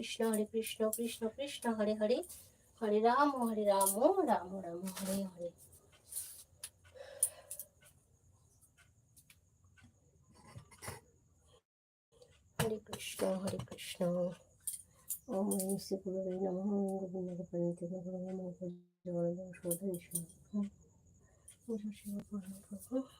কৃষ্ণ, হরে কৃষ্ণ কৃষ্ণ কৃষ্ণ, হরে হরে হরে রাম হরে রাম রাম রাম, হরে হরে। হরে কৃষ্ণ হরে কৃষ্ণ। ওম শ্রী গুরুবে নমঃ। গোবিন্দ গুরু নমঃ জগন্নাথ প্রভু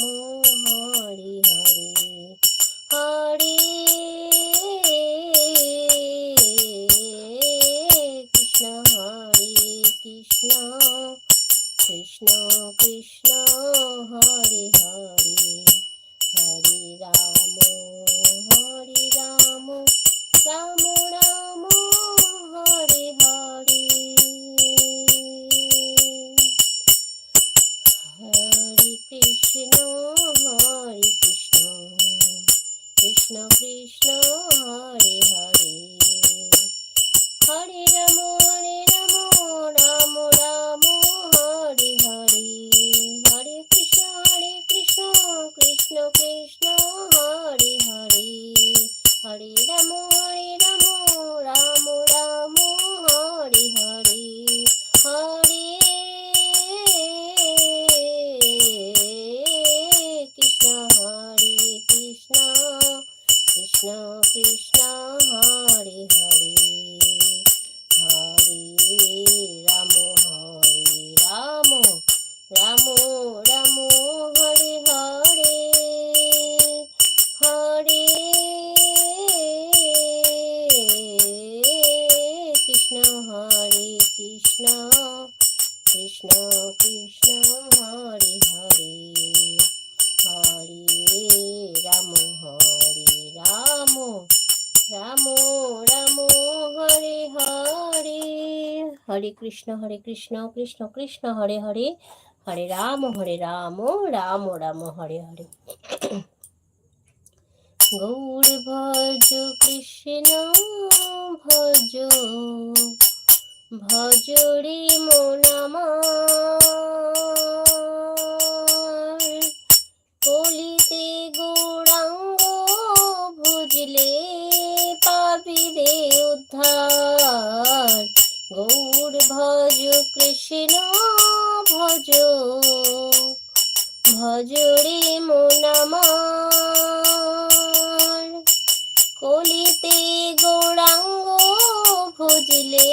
কৃষ্ণ কৃষ্ণ হরে হরে হরে রাম হরে রাম রাম রাম হরে হরে হরে কৃষ্ণ হরে কৃষ্ণ কৃষ্ণ কৃষ্ণ হরে হরে হরে রাম হরে রাম রাম রাম হরে হরে গৌর ভজ কৃষ্ণ ভজ ভজ রে মোনামার কলিতে গৌরাঙ্গ ভুজলে পাবি রে উদ্ধার। গৌর ভজ কৃষ্ণ ভজ ভজ রে মোনামার কলিতে গৌরাঙ্গ ভুজলে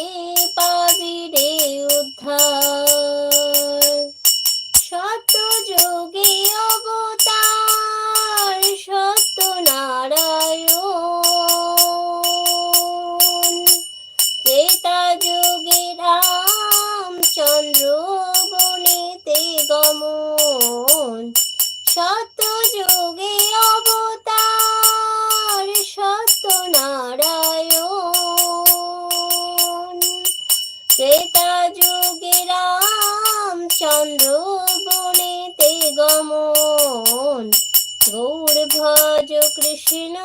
কৃষ্ণ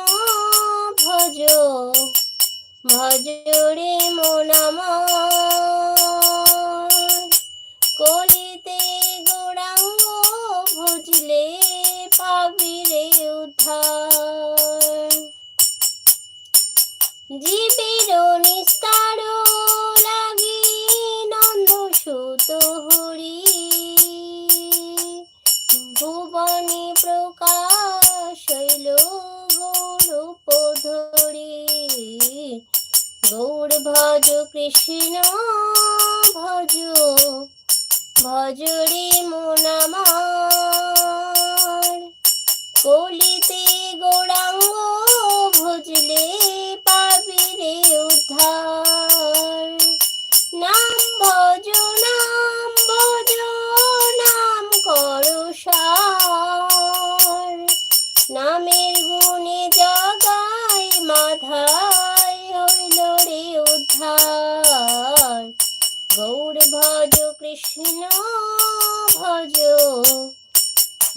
ভজ ভজ রে মনাম কলিতে গোড়াঙ্গ ভজলে পাবি রে উদ্ধার। জীবের নিস্তার ভজ কৃষ্ণ, ভজ ভজ রে মনামার কলিতে গোড়াঙ্গ ভজলে পাবি রে উদ্ধার। নাম ভজ নাম ভজ, নাম করো নামের গুণে জগাই মাথায় গৌর ভজ কৃষ্ণ ভজ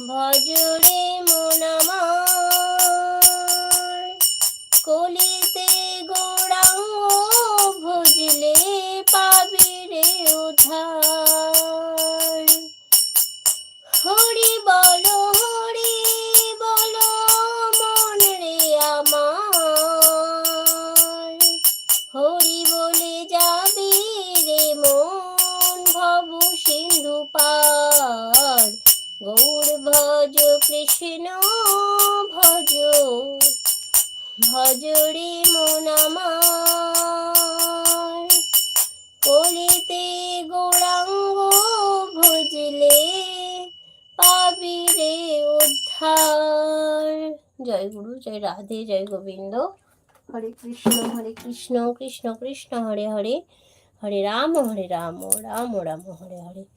ভজ রে কলিতে গোড়াঙ্গ গৌর ভজ কৃষ্ণ ভজ ভজ রে মন আমার। কলিতে গৌরাঙ্গ ভজলে পাবি রে উদ্ধার। জয় গুরু জয় রাধে জয় গোবিন্দ। হরে কৃষ্ণ হরে কৃষ্ণ। কৃষ্ণ কৃষ্ণ হরে হরে। হরে রাম হরে রাম রাম রাম হরে হরে।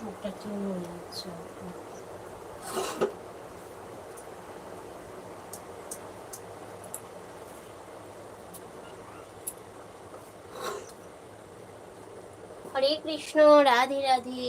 চোখটা কি মনে হচ্ছে হরে কৃষ্ণ রাধে রাধে।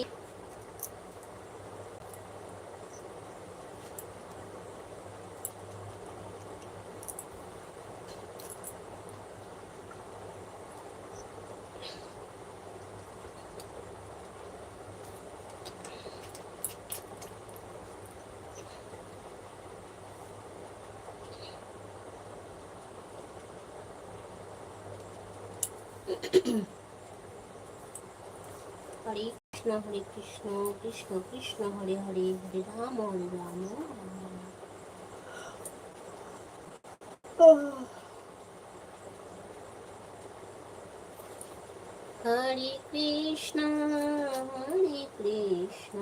হরে কৃষ্ণ কৃষ্ণ কৃষ্ণ, হরে হরে হরে রাম হরে রাম। হরে কৃষ্ণ হরে কৃষ্ণ।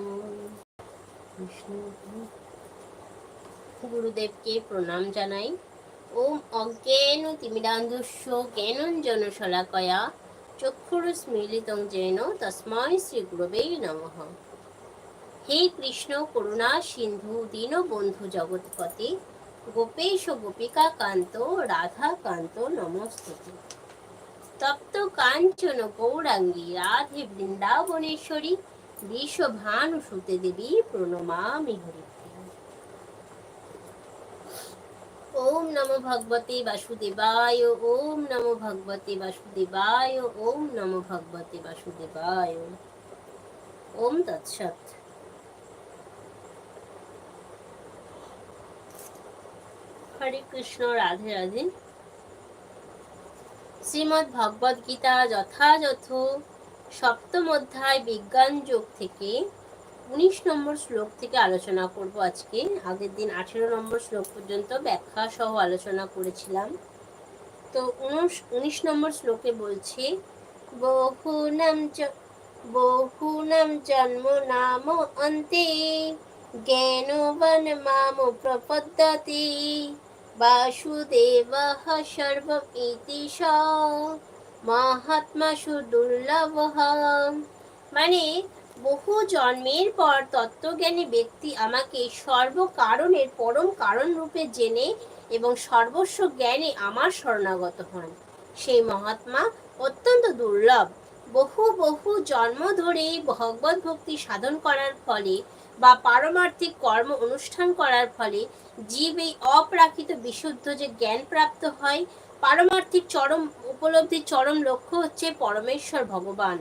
গুরুদেবকে প্রণাম জানাই। ওম অজ্ঞেন তিমিরান্ধস্য জ্ঞানঞ্জন শলাকয়া। চক্ষুরস্মিলিতং যেন তস্মাই শ্রী গুরবে নমঃ হে কৃষ্ণ করুণা সিন্ধু দীনবন্ধু জগৎপতি গোপেশ গোপিকা কান্ত রাধা কান্ত নমস্তুতে তপ্ত কাঞ্চন গৌরাঙ্গী রাধে বৃন্দাবনেশ্বরী বিশ্বভানু সুতে দেবী প্রণমামি ওম নমো ভগবতে বাসুদেবায়, ওম নমো ভগবতে বাসুদেবায়, ওম নমো ভগবতে বাসুদেবায়। ওম তৎসৎ। হরে কৃষ্ণ, রাধে রাধে। শ্রীমদ্ ভগবদ গীতা যথাযথ সপ্তম অধ্যায় বিজ্ঞান যোগ থেকে উনিশ নম্বর শ্লোক থেকে আলোচনা করব আজকে। আগের দিন আঠেরো নম্বর শ্লোক পর্যন্ত ব্যাখ্যা সহ আলোচনা করেছিলাম। তো উনিশ নম্বর শ্লোকে বলছে চ, বহুনাম জন্ম নাম অন্তে, জ্ঞানবান মাম প্রপদ্যতে, বাসুদেব সর্বম ইতি মহাত্মা সুদুর্লভ মানে বহু জন্মের পর তত্ত্বজ্ঞানী ব্যক্তি আমাকে সর্বকারণের পরম কারণ রূপে জেনে এবং সর্বস্ব জ্ঞানে আমার শরণাগত হন। সেই মহাত্মা অত্যন্ত দুর্লভ। বহু বহু জন্ম ধরে ভগবত ভক্তি সাধন করার ফলে বা পারমার্থিক কর্ম অনুষ্ঠান করার ফলে জীব এই অপ্রাকৃত বিশুদ্ধ যে জ্ঞান প্রাপ্ত হয়, পারমার্থিক চরম, উপলব্ধির চরম লক্ষ্য হচ্ছে পরমেশ্বর ভগবান।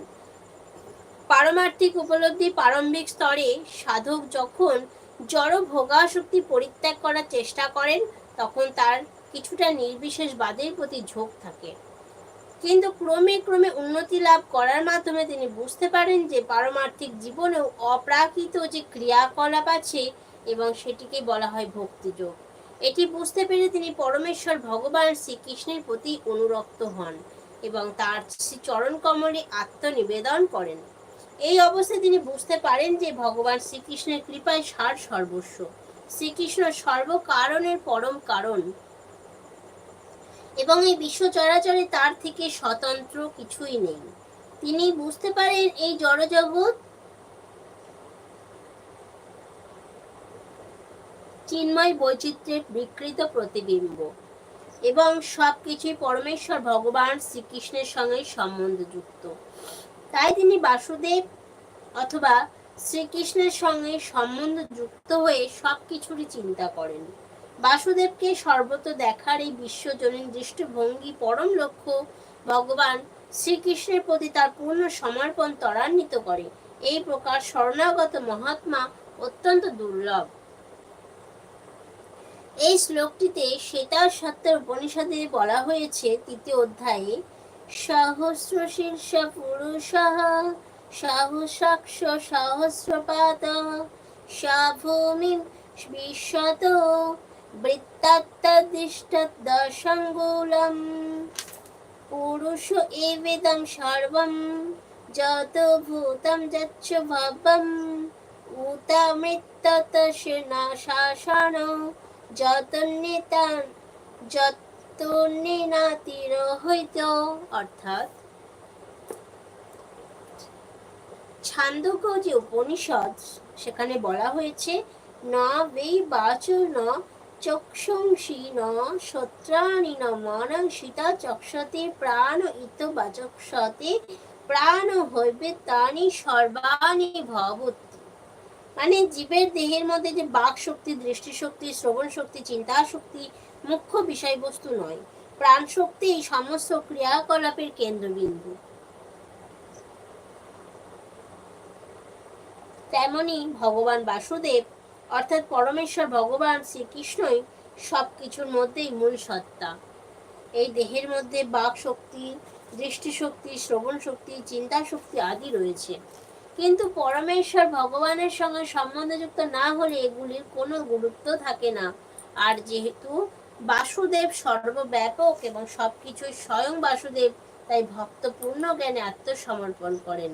পারমার্থিক উপলব্ধি প্রারম্ভিক স্তরে সাধক যখন জড় ভোগাসক্তি পরিত্যাগ করার চেষ্টা করেন, তখন তার কিছুটা নির্বিশেষবাদের প্রতি ঝোঁক থাকে। কিন্তু ক্রমে ক্রমে উন্নতি লাভ করার মাধ্যমে তিনি বুঝতে পারেন যে পারমার্থিক জীবনেও অপ্রাকৃত যে ক্রিয়াকলাপ আছে এবং সেটিকে বলা হয় ভক্তিযোগ। এটি বুঝতে পেরে তিনি পরমেশ্বর ভগবান শ্রীকৃষ্ণের প্রতি অনুরক্ত হন এবং তার চরণ কমলে আত্মনিবেদন করেন। এই অবস্থায় তিনি বুঝতে পারেন যে ভগবান শ্রীকৃষ্ণের কৃপায় সার সর্বস্ব। শ্রীকৃষ্ণ সর্বকারণের পরম কারণ। এবং এই বিশ্ব চরাচরে তার থেকে স্বতন্ত্র কিছুই নেই। তিনি বুঝতে পারেন এই জড়জগৎ চিন্ময় বৈচিত্র্যের বিকৃত প্রতিবিম্ব এবং সবকিছুই পরমেশ্বর ভগবান শ্রীকৃষ্ণের সঙ্গে সম্বন্ধযুক্ত। তাই তিনি বাসুদেব অথবা শ্রীকৃষ্ণের সঙ্গে সম্বন্ধ যুক্ত হয়ে সব কিছুরই চিন্তা করেন। বাসুদেবকে সর্বত দেখার এই বিশ্বজনীন দৃষ্টিভঙ্গি পরম লক্ষ্য ভগবান শ্রীকৃষ্ণের প্রতি তার পূর্ণ সমর্পণ ত্বরান্বিত করে। এই প্রকার শরণাগত মহাত্মা অত্যন্ত দুর্লভ। এই শ্লোকটিতে শ্বেতার সত্তর উপনিষদে বলা হয়েছে, তৃতীয় অধ্যায়ে সহস্র শীর্ষ পুরুষ সহসাক্ষ সহস্রপাত সাভূমি বিশ্বত বৃত্তাত্তদিষ্টদশঙ্গুলম পুরুষ এবেদং সর্বম যত ভূতম যচ্ছ ভাবম। উতামৃত্যতস্য ছান্দোগ্য যে উপনিষদ, সেখানে বলা হয়েছে, না বেই বাচ ন ন সত্রাণি ন মনং সীতা চক্ষতে প্রাণ ইত প্রাণ হইবে তানি সর্বাণি ভবতি মানে জীবের দেহের মধ্যে যে বাক শক্তি শ্রবণ শক্তি চিন্তা শক্তি মুখ্য বিষয়বস্তু নয়। প্রাণ শক্তি এই সমস্ত ক্রিয়াকলাপের কেন্দ্রবিন্দু। তেমনি ভগবান বাসুদেব, অর্থাৎ পরমেশ্বর ভগবান শ্রীকৃষ্ণই সব কিছুর মধ্যেই মূল সত্তা। এই দেহের মধ্যে বাক শক্তি দৃষ্টিশক্তি শ্রবণ শক্তি, চিন্তা শক্তি আদি রয়েছে। কিন্তু পরমেশ্বর ভগবানের সঙ্গে সম্বন্ধযুক্ত না হলে এগুলির কোনো গুরুত্ব থাকে না। আর যেহেতু বাসুদেব সর্বব্যাপক এবং সবকিছুই স্বয়ং বাসুদেব তাই ভক্ত পূর্ণ জ্ঞানে আত্মসমর্পণ করেন।